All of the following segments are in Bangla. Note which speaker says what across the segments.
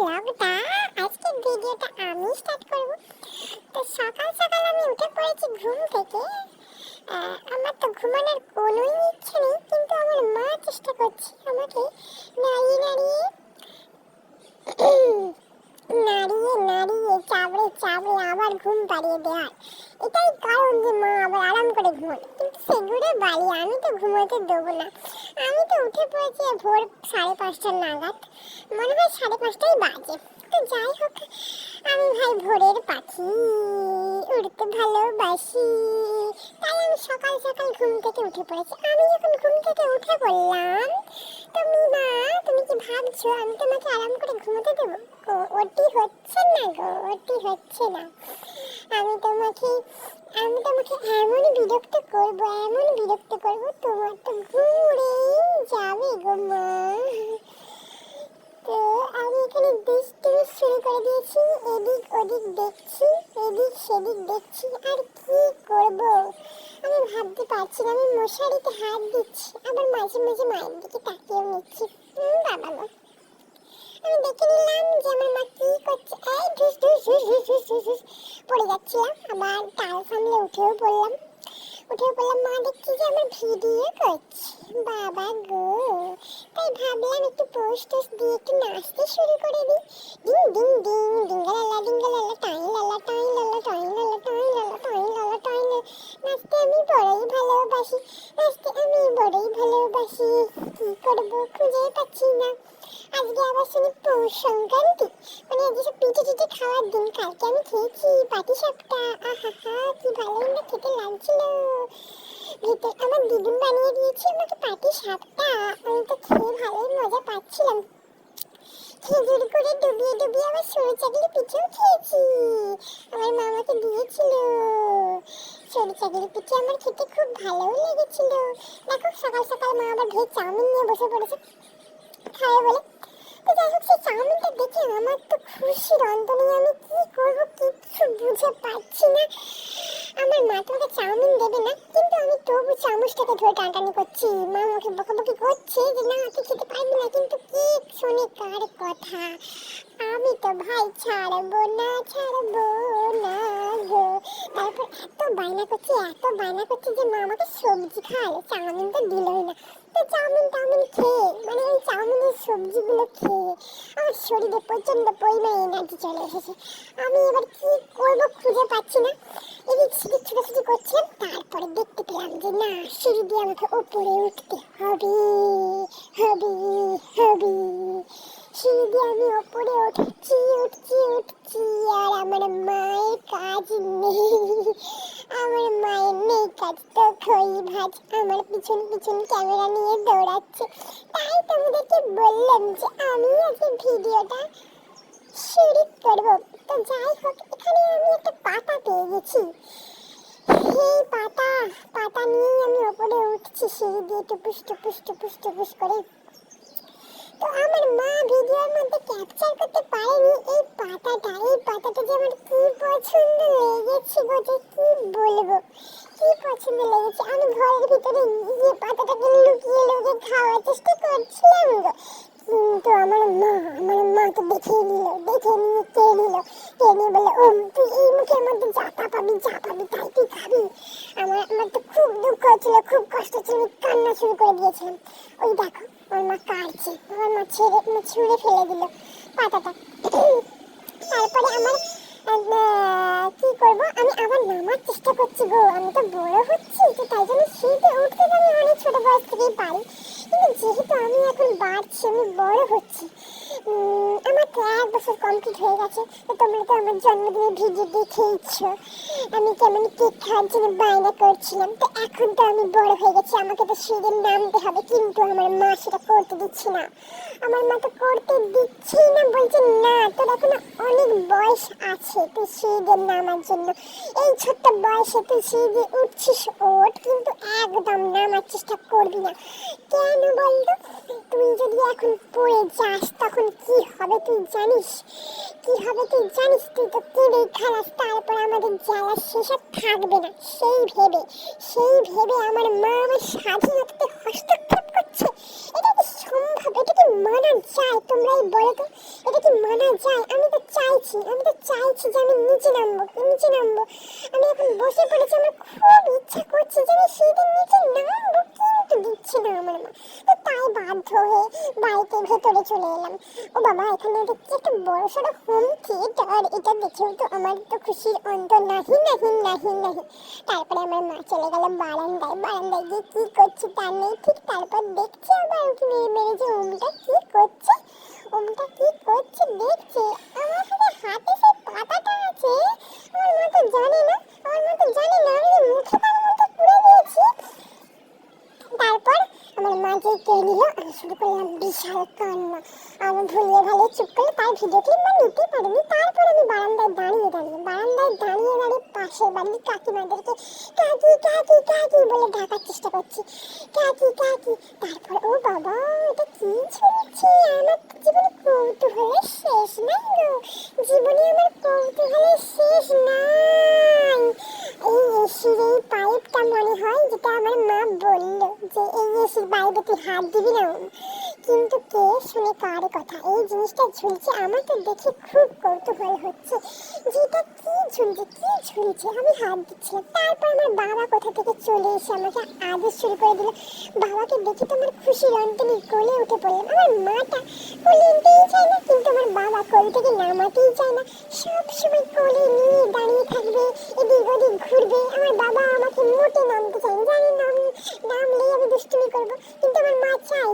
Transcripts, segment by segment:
Speaker 1: ব্লগটা আজকের ভিডিওটা আমি স্টার্ট করব। তো সকাল সকাল আমি উঠে পড়েছি ঘুম থেকে। আমার তো ঘুমানোর কোনোই ইচ্ছে নেই, কিন্তু আমার মা চেষ্টা করছে আমাকে নাড়িয়ে নাড়িয়ে নাড়িয়ে নাড়িয়ে, চাবড়ে চাবড়ে আবার ঘুম পাড়িয়ে দেওয়ার। এটাই কারণ যে মা আবার আরাম করে ঘুমোয় কিন্তু সেগুলো বাড়ি, আমি তো ঘুমোতে দেবো না। আমি তো উঠে পড়েছি ভোর সাড়ে পাঁচটার নাগাদ। মনে হয় সাড়ে পাঁচটাই বাজে। তো যাই হোক, আমি ভাই ভোরের পাখি, উড়তে ভালোবাসি। তাই আমি সকাল সকাল ঘুম থেকে উঠে পড়েছি। আমি যখন ঘুম থেকে উঠে পড়লাম, তো মিনা তুমি কি ভাবছ আমি তোমাকে আরাম করে ঘুমোতে দেবো? ওটি হচ্ছে না গো, ওটি হচ্ছে না। আমি তোমাকে আমি তোমাকে এমন বিরক্ত করব, এমন বিরক্ত করব, তোমার তো ঘুরেই যাবে গো মা। তো আমি এখানে দুষ্টুমি শুরু করে দিয়েছি, এদিক ওদিক দেখছি, এদিক সেদিক দেখছি, আর কি করব? আমি ভাবতে পারছি না, আমি মশারিতে হাত দিচ্ছি, আবার মাঝে মাঝে মায়ের দিকে তাকিয়েও নিচ্ছি। বাবা গো। আমি দেখে নিলাম যে আমার মা কি করছে। এই ঢুস ঢুস ঢুস ঢুস ঢুস ঢুস ঢুস পড়ে যাচ্ছিলাম আবার টাল সামলে উঠেও পড়লাম। উঠেও পড়লাম, মা দেখছি যে আমার ভিডিও করছে। বাবা গো, তাই ভাবলাম একটু পোস্ট টোস্ট দিয়ে একটু নাচতে শুরু করে দিই। ডিং ডিং ডিং, ডিঙ্গালালা ডিঙ্গালালা টাই লালা টাই লালা টাই লালা টাই লালা টাই লালা টাই নাচতে আমি বড়ই ভালোবাসি, নাচতে আমি বড়ই ভালোবাসি। কি করব খুঁজে পাচ্ছি না। আজকে আবার শুনি পৌষ সংক্রান্তি। মানে আজকে পিঠে টিঠে খাওয়ার দিন কালকে আমি খেয়েছি? পাটি সাপটা, আহা হা, কি ভালো না খেতে লাগছিল। ভেতর আমার দিদুন বানিয়ে দিয়েছে আমাকে পাটি সাপটা, আমি তো খেয়ে ভালোই মজা পাচ্ছিলাম। খেজুর করে ডুবিয়ে ডুবিয়ে আবার সরু চাকলি পিঠেও খেয়েছি। আমার মা আমাকে দিয়েছিল। সরু চাকলি পিঠে আমার খেতে খুব ভালোও লেগেছিল। দেখো সকাল সকাল মা আবার ভেজ চাউমিন নিয়ে বসে পড়েছে। খাবে বলে তো যাই হোক সেই চাউমিনটা দেখে আমার তো খুশির অন্ত নেই। আমি কি করব? কিচ্ছু বুঝে পারছি না। আমার মা তোমাকে চাউমিন দেবে না? কিন্তু আমি তবু চামচটাকে ধরে টানটানি করছি। মা আমাকে বকাবকি করছে যে, না, তুই খেতে পারবি না। কিন্তু কি শুনে কার কথা? আমি তো ভাই ছাড়বো না ছাড়বো না গো। তারপর এত বায়না করছে, এত বায়না করছে যে, মা আমাকে সবজি খাওয়ালো চাউমিন তো দিলই না। তো চাউমিন টাউমিন খেয়ে মানে ওই চাউমিনের সবজিগুলো খেয়ে, আমার শরীরে প্রচণ্ড পরিমাণে এনার্জি চলে এসেছে। আমি এবার কি করব খুঁজে পাচ্ছি না। এদিক সেদিক ছোটাছুটি করছিলাম তারপরে দেখতে পেলাম যে না, সিঁড়ি দিয়ে আমাকে উপরে উঠতে হবে হবে হবে। সিঁড়ি দিয়ে আমি ওপরে উঠছি উঠছি উঠছি, আর আমার মায়ের কাজ নেই। আমার মায়ের নেই কাজ, তো খই ভাজ আমার পিছন পিছন ক্যামেরা নিয়ে দৌড়াচ্ছে। তাই তোমাদেরকে বললাম যে আমি আজকে ভিডিওটা শুরু করব। তো যাই হোক, এখানে আমি একটা পাতা পেয়ে গেছি। সেই পাতা পাতা নিয়েই আমি ওপরে উঠছি সিঁড়ি দিয়ে টুপুস টুপুস টুপুস টুপুস করে। তো আমার মা ভিডিওর মধ্যে ক্যাপচার করতে পারেনি এই পাতাটা। এই পাতাটা যে আমার কি পছন্দ লেগেছে গো, যে কি বলব? কি পছন্দ লেগেছে? আমি ঘরের ভিতরে গিয়ে পাতাটাকে লুকিয়ে লুকিয়ে খাওয়ার চেষ্টা করছিলাম গো কিন্তু আমার মা আমার মা তো দেখে নিল দেখে নিল কে নিয়ে বলল তুই এই মুখের মধ্যে যা তা পাবি, যা পাবি, তাই তুই খাবি। আমার আমার তো খুব দুঃখ হচ্ছিল, খুব কষ্ট হচ্ছিল, আমি কান্না শুরু করে দিয়েছিলাম। ওই দেখো আমার মা কাটছে আমার মা ছেড়ে ছুঁড়ে ফেলে দিল পাতাটা। তারপরে আমার কি করব? আমি আবার নামার চেষ্টা করছি গো, আমি তো বড় হচ্ছি, তো তাই জন্য সিঁড়িতে উঠতে আমি অনেক ছোট বয়স থেকেই পারি। কিন্তু যেহেতু আমি এখন বাড়ছি, আমি বড় হচ্ছি আমার তো এক বছর কমপ্লিট হয়ে গেছে, তো তোমরা তো আমার জন্মদিনের ভিডিও দেখেইছো। আমি কেমন কেক খাওয়ার জন্য বায়না করছিলাম, তো এখন তো আমি বড় হয়ে গেছি, আমাকে তো সিঁড়ি নামতে হবে, কিন্তু আমার মা সেটা করতে দিচ্ছে না। আমার মা তো করতে দিচ্ছেই না, বলছে না, তোর এখনও অনেক বয়স আছে, তুই সিঁড়ি নামার জন্য। এই ছোট্ট বয়সে তুই সিঁড়ি উঠছিস, ওঠ, কিন্তু একদম নামার চেষ্টা করবি না। কেন বলতো? তুই যদি এখন পড়ে যাস, তখন কি হবে তুই জানিস? কি হবে তুই জানিস? তুই তো কেঁদেই খালাস, তারপর আমাদের জ্বালা শেষে থাকবে না। সেই ভেবে সেই ভেবে আমার মা আমার স্বাধীনতাতে হস্তক্ষেপ করছে। এটা কি সম্ভব? এটা কি মানা যায় তোমরাই বলো তো? এটা কি মানা যায়? আমি তো চাইছি, আমি তো চাইছি যে আমি নিচে নামবো নিচে নামবো। আমি এখন বসে পড়েছি, আমার খুব ইচ্ছা করছে যে আমি সেদিন নিচে নামবো। দিচ্ছে না আমার মা। তো তাই বাধ্য হয়ে বাড়িতে ভেতরে চলে এলাম। ও বাবা, এখানে দেখছি একটা বড় সড়ো হোম থিয়েটার এটা দেখেও তো আমার তো খুশির অন্ত নাহি নাহি নাহি নাহি। তারপরে আমার মা চলে গেল বারান্দায়। বারান্দায় গিয়ে কি করছে তার নেই। ঠিক তারপর দেখছি আবার উঠে মেরে মেরে যে ওমটা কি করছে, ওমটা কি করছে, দেখছে। আমার সাথে হাতে সেই পাতাটা আছে আমার মা তো জানে না আমার মা তো জানে না আমি যে মুখে তার মধ্যে পুরে দিয়েছি তারপর আমার মা যে কে নিল আমি শুরু করলাম বিশাল কান্না আমি ভুলিয়ে ভালো চুপ করে তার ভিডিও ক্লিপ বা নিতে পারিনি। তারপর আমি বারান্দায় দাঁড়িয়ে দাঁড়িয়ে বারান্দায় দাঁড়িয়ে দাঁড়িয়ে পাশের বাড়ির কাকিমাদেরকে, কাকি কাকি কাকি বলে ডাকার চেষ্টা করছি। কাকি কাকি তারপর, ও বাবা, এটা কি ঝুলছে আমার জীবনে কৌতূহলের শেষ নাই গো। জীবনে আমার কৌতূহলের শেষ নাই। এই এসির এই পাইপটা মনে হয় যেটা আমার মা বলল যে, এই এসির পাইপে তুই হাত দিবি না? কিন্তু কে শুনে কার কথা? এই জিনিসটা ঝুলছে, আমার তো দেখে খুব কৌতূহল হচ্ছে। যে এটা কি ঝুলছে কি ঝুলছে? আমি হাত দিচ্ছিলাম তারপর আমার বাবা কোথা থেকে চলে এসে আমাকে আদেশ শুরু করে দিল, বাবাকে দেখে তো আমার খুশি অন্তরে কোলে উঠে পড়লাম। আমার মাটা কোলে নিতেই চায় না, কিন্তু আমার বাবা কোল থেকে নামাতেই চায় না। সব সময় কোলে নিয়ে দাঁড়িয়ে থাকবে, এদিক ওদিক ঘুরবে। আমার বাবা আমাকে মোটে নামতে চায় না। জানেন না আমি নামলেই আমি দুষ্টুমি করব, কিন্তু আমার মা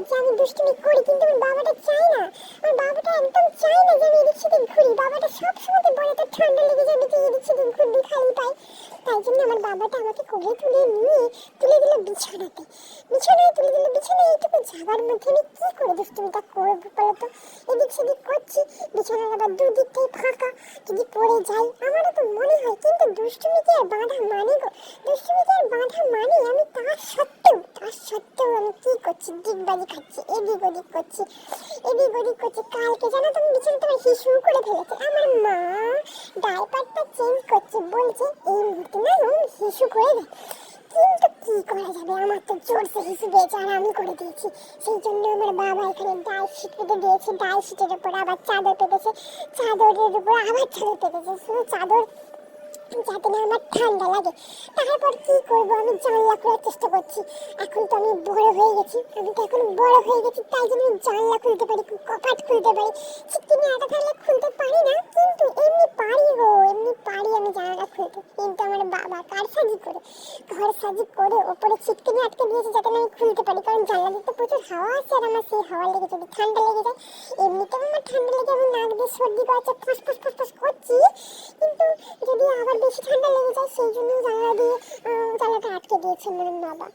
Speaker 1: যে আমি দুষ্টুমি করি, কিন্তু আমার বাবাটা চায় না। আমার বাবাটা একদম চায় না যে আমি এদিক সেদিক ঘুরি। বাবাটা সব সময় বলে, তোর ঠান্ডা লেগে যাবে, তুই এদিক সেদিক ঘুরবি, খালি পাই তাই জন্য আমার বাবাটা আমাকে কোলে তুলে নিয়ে তুলে দিল বিছানাতে। বিছানায় তুলে দিল বিছানায় এইটুকু যাবার মধ্যে আমি কি করে দুষ্টুমিটা করব বলো তো? এদিক সেদিক করছি, বিছানার আবার দুদিকটাই ফাঁকা। যদি পড়ে যাই, আমারও তো মনে হয়, কিন্তু দুষ্টুমি কি আর বাধা মানে গো? দুষ্টুমি কি আর বাধা মানে আমি তার সত্ত্বেও তার সত্ত্বেও আমি কি করছি? দিকবাজি খাচ্ছি, এদিক ওদিক করছি, এদিক ওদিক করছি। কালকে জানো তুমি বিছানা তোমার হিসু করে ফেলেছে। আমার মা ডাইপারটা চেঞ্জ করছে, বলছে, এই মুহূর্তে না হিসু করে দেয় কিন্তু কি করা যাবে? আমার তো জোরসে হিসু পেয়েছে আর আমি করে দিয়েছি। সেই জন্য আমার বাবা এখানে ডাল শীট পেতে দিয়েছে, ডাল শীটের উপর আবার চাদর পেতেছে। চাদরের উপর আবার চাদর পেতেছে। শুধু চাদর যাতে না আমার ঠান্ডা লাগে। তারপর কি করব? আমি জানলা খোলার চেষ্টা করছি। এখন তো আমি বড় হয়ে গেছি। আমি তো এখন বড় হয়ে গেছি, তাই জন্য আমি জানলা খুলতে পারি কপাট খুলতে পারি। ছিটকিনি আটা থাকলে খুলতে পারি না, কিন্তু এমনি পারি গো, এমনি পারি আমি জানলা খুলতে। কিন্তু আমার বাবা কার সাজি করে ঘর সাজি করে ওপরে ছিটকিনি আটকে দিয়েছে যাতে আমি খুলতে পারি, কারণ জানলা দিতে প্রচুর হাওয়া আছে আর আমার সেই হাওয়া লেগে যদি ঠান্ডা লেগে যায়, এমনিতেও আমার ঠান্ডা লেগে আমি নাক দিয়ে সর্দি করছে ফাঁস ফাঁস ফাঁস ফাঁস করছি, কিন্তু যদি আবার বেশি ঠান্ডা লেগে যায়, সেই জন্য জানলা দিয়ে জানলাটা আটকে দিয়েছে আমার বাবা।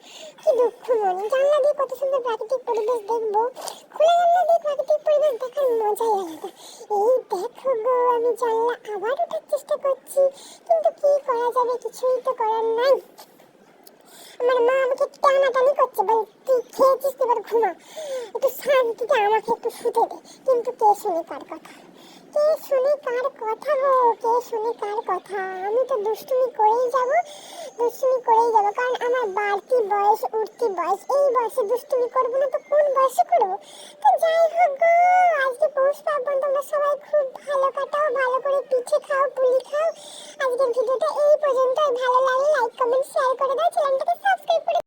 Speaker 1: কি দুঃখ মনে, জানলা দিয়ে কত সুন্দর প্রাকৃতিক পরিবেশ দেখব। খোলা জানলা দিয়ে প্রাকৃতিক পরিবেশ দেখার মজাই আলাদা। এই দেখো গো, আমি জানলা আবার ওঠার চেষ্টা করছি, কিন্তু কি করা যাবে কিছুই তো করার নাই আমার মা আমাকে টানাটানি করছে, বল তুই খেয়েছিস এবার ঘুমা একটু শান্তিতে আমাকে একটু শুতে দে। কিন্তু কে শুনে কার কথা? কে শুনে কার কথা গো? কে শুনে কার কথা? আমি তো দুষ্টুমি করেই যাব, দুষ্টুমি করেই যাব। কারণ আমার বাড়তি বয়স, উঠতি বয়স, এই বয়সে দুষ্টুমি করব না তো কোন বয়সে করব? তো যাই হোক গো আজকে পৌষ পার্বণ তোমরা সবাই খুব ভালো কাটাও, ভালো করে পিঠে খাও, পুলি খাও। আজকের ভিডিওটা এই পর্যন্তই। ভালো লাগলে লাইক কমেন্ট শেয়ার করে দাও। চ্যানেলটাকে সাবস্ক্রাইব করে